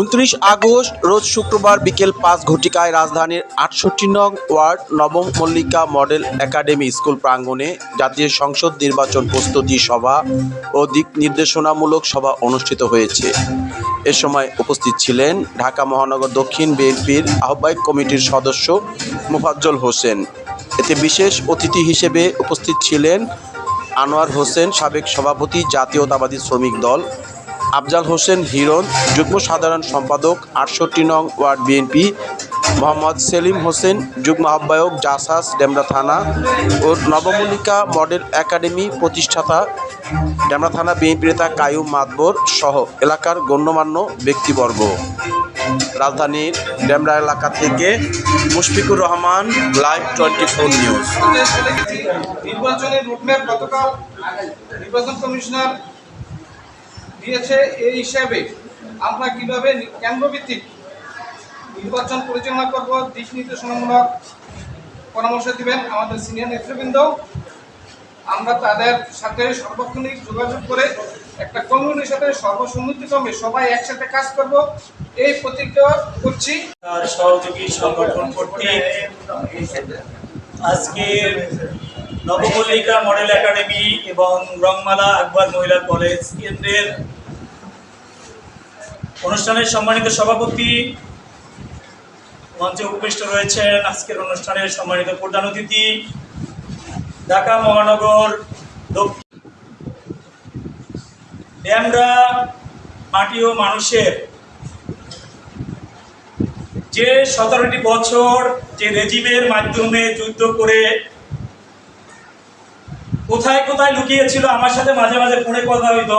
উনত্রিশ আগস্ট, রোজ শুক্রবার বিকেল পাঁচ ঘটিকায় রাজধানীর আটষট্টি নং ওয়ার্ড নবম মল্লিকা মডেল একাডেমি স্কুল প্রাঙ্গণে জাতীয় সংসদ নির্বাচন প্রস্তুতি সভা ও দিক নির্দেশনামূলক সভা অনুষ্ঠিত হয়েছে। এ সময় উপস্থিত ছিলেন ঢাকা মহানগর দক্ষিণ বিএনপির আহ্বায়ক কমিটির সদস্য মুফাজ্জল হোসেন। এতে বিশেষ অতিথি হিসেবে উপস্থিত ছিলেন আনোয়ার হোসেন, সাবেক সভাপতি, জাতীয়তাবাদী শ্রমিক দল আফজাল হোসেন হিরণ, যুগ্ম সাধারণ সম্পাদক, আটষট্টি নং ওয়ার্ড বিএনপি, মোহাম্মদ সেলিম হোসেন, যুগ্ম আহ্বায়ক, জাসাস ডেমরা থানা ও নবমল্লিকা মডেল একাডেমি প্রতিষ্ঠাতা ডেমরা থানা বিএনপি নেতা কায়ুম মাতবর সহ এলাকার গণ্যমান্য ব্যক্তিবর্গ। রাজধানীর ডেমরা এলাকা থেকে Mushfiqur Rahman, live twenty four news. নির্বাচনের রুটম্যাপ গতকাল নির্বাচন কমিশনার দিয়েছে এই হিসাবে আমরা কীভাবে কেন্দ্রভিত্তিক নির্বাচন পরিচালনা করব, দিক নির্দেশনামূলক পরামর্শ দিবেন আমাদের সিনিয়র নেতৃবৃন্দ। আমরা তাদের সাথে সার্বক্ষণিক যোগাযোগ করে একটা কমিউনির সাথে সর্বসম্মতিক্রমে সবাই একসাথে কাজ করব। এই প্রতিজ্ঞা করছি। সহযোগী সংগঠন কর্তৃক আজকে নবমল্লিকা মডেল একাডেমি এবং রংমালা আকবর মহিলা কলেজ কেন্দ্রের অনুষ্ঠানের সম্মানিত সভাপতি, মঞ্চে উপবিষ্ট রয়েছেন আজকের অনুষ্ঠানের সম্মানিত প্রধান অতিথি, ঢাকা মহানগর ড্যামরা মাটি ও মানুষের যে সতেরোটি বছর যে রেজিমের মাধ্যমে যুদ্ধ করে কোথায় কোথায় লুকিয়েছিল, আমার সাথে মাঝে মাঝে ফোনে কথা হইতো।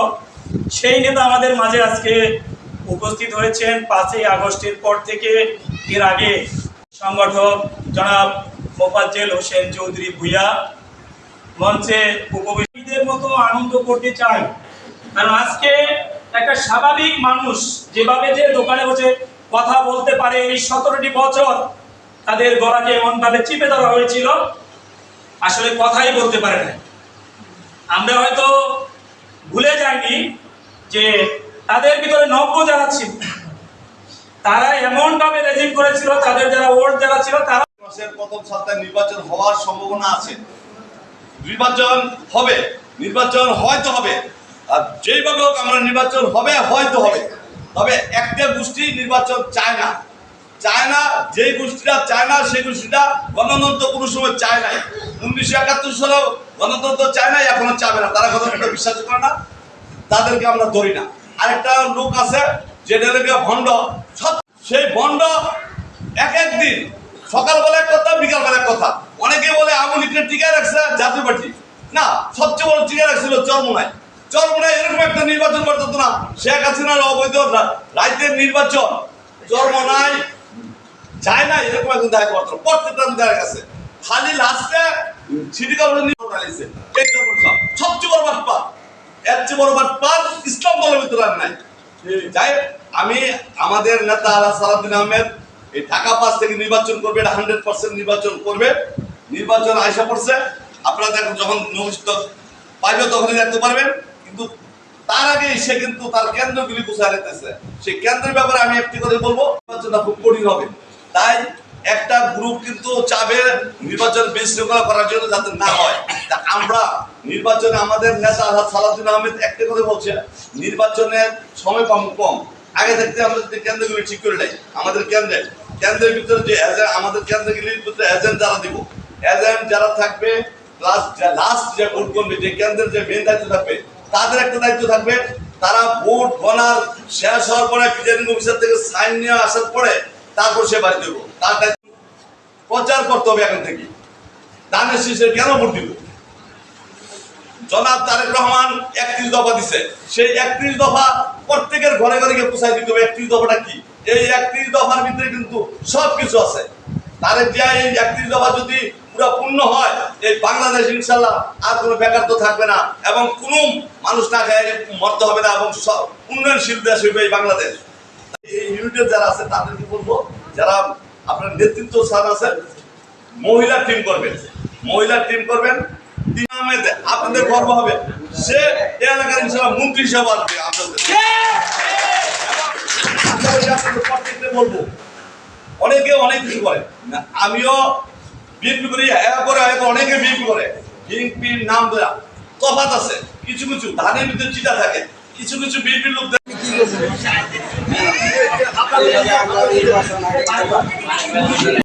সেই নেতা আমাদের মাঝে আজকে উপস্থিত হয়েছেন পাঁচই আগস্টের পর থেকে এর আগে সংগঠক জনাব মোফাজ্জেল হোসেন চৌধুরী ভুইয়া মঞ্চে উপবিদের মতো আনন্দ করতে চাই কারণ আজকে একটা স্বাভাবিক মানুষ যেভাবে যে দোকানে বসে কথা বলতে পারে এই সতেরোটি বছর তাদের গলাকে এমনভাবে চিপে ধরা হয়েছিল, আসলে কথাই বলতে পারে না আমরা হয়তো ভুলে যাইনি যে তাদের ভিতরে নব্য যারা ছিল, তারা এমনভাবে রেজিম করেছিল, তাদের যারা ওল্ড যারা ছিল, তারা মাসের প্রথম সপ্তাহে নির্বাচন হওয়ার সম্ভাবনা আছে। নির্বাচন হবে, নির্বাচন হয়তো হবে। আর যেইভাবে হোক আমরা নির্বাচন হবে, হয়তো হবে। তবে একটা গোষ্ঠী নির্বাচন চায় না। চায় না যেই গোষ্ঠীটা চায় না, সেই গোষ্ঠীটা গণতন্ত্র কোনো সময় চায় নাই। উনিশশো একাত্তর সালেও গণতন্ত্র চায় না এখনও চাবে না। তারা গণতন্ত্র বিশ্বাস করে না। তাদেরকে আমরা ধরি না। আরেকটা লোক আছে যেটা লেগে ভণ্ড সেই ভণ্ড এক এক দিন। সকালবেলা কথা, বিকালবেলা কথা। অনেকে বলে আওয়ামী লীগকে টিকে রাখছে জাতীয় পার্টি। না, সবচেয়ে বড় টিকে রাখছিল চরমোনায়। চরমোনায় এরকম একটা নির্বাচন করতে না। শেখ হাসিনার অবৈধ রা- রাইতের নির্বাচন। চরমোনায় যায় না এরকম একজন দেখা করতো প্রত্যেকটা দেখা গেছে। খালি লাস্টে সিটি কর্পোরেশন। সবচেয়ে বড় এর চেয়ে বড় বাটপার ইসলাম দলের ভিতরে আর নাই। যাই আমি আমাদের নেতা আলা সালাউদ্দিন আহমেদ এই ঢাকা পাস থেকে নির্বাচন করবে, এটা হান্ড্রেড পার্সেন্ট নির্বাচন করবে। নির্বাচন আয়সা পড়ছে। আপনারা দেখুন যখন নবিষ্ট পাইবে তখনই দেখতে পারবেন। কিন্তু তার আগে সে কিন্তু তার কেন্দ্রগুলি বুঝা রেখেছে সেই কেন্দ্রের ব্যাপারে আমি একটি কথা বলব, নির্বাচনটা খুব কঠিন হবে। তাই একটা গ্রুপ কিন্তু চাবে নির্বাচন বিশৃঙ্খলা করার জন্য যাতে না হয়। তা আমরা নির্বাচনে আমাদের নেতা আলহাজ সালাউদ্দিন আহমেদ একটা কথা বলছে নির্বাচনের সময় কম কম। আগে থাকতে আমরা যদি কেন্দ্রগুলি ঠিক করে নেই, আমাদের কেন্দ্রে, কেন্দ্রের ভিতরে যে এজেন্ট আমাদের কেন্দ্রগুলির ভিতরে এজেন্ট যারা দিব এজেন্ট যারা থাকবে প্লাস লাস্ট যে ভোট করবে, যে কেন্দ্রের যে মেন দায়িত্ব থাকবে, তাদের একটা দায়িত্ব থাকবে, তারা ভোট গণার শেষ হওয়ার পরে প্রিজাইডিং অফিসার থেকে সাইন নিয়ে আসার পরে তারপর সে বাড়ি দেবো। তার প্রচার করতে হবে এখন থেকে। দানের শীষে কেন ভোট দিব? জনাব তারেক রহমান একত্রিশ দফা দিছে। সেই একত্রিশ দফা প্রত্যেকের ঘরে ঘরে গিয়ে পোষায় দিতে হবে। একত্রিশ দফাটা কি? এই একত্রিশ দফার ভিতরে কিন্তু সব কিছু আছে। তারেক জিয়া এই একত্রিশ দফা যদি পুরো পূর্ণ হয়, এই বাংলাদেশ ইনশাল্লাহ আর কোনো বেকার তো থাকবে না এবং কোনো মানুষ না খায় মরতে হবে না এবং উন্নয়নশীল দেশ হইবে এই বাংলাদেশ। এই ইউনিটের যারা আছে তাদেরকে বলব, যারা আপনার নেতৃত্ব স্থান আছেন, মহিলা টিম করবেন। মহিলা টিম করবেন আপনাদের গর্ব হবে। সে এলাকার ইনশাল্লাহ মন্ত্রী হিসাবে আসবে আপনাদের। বলব, অনেকে অনেক কিছু করে। আমিও বিএনপি করি এরা করে অনেকে বিএনপি করে। বিএনপির নাম দেওয়া তফাত আছে, কিছু কিছু, ধানের ভিতরে চিটা থাকে, কিছু কিছু বিএনপির লোক এইভাবে আমরা নির্বাচন আগে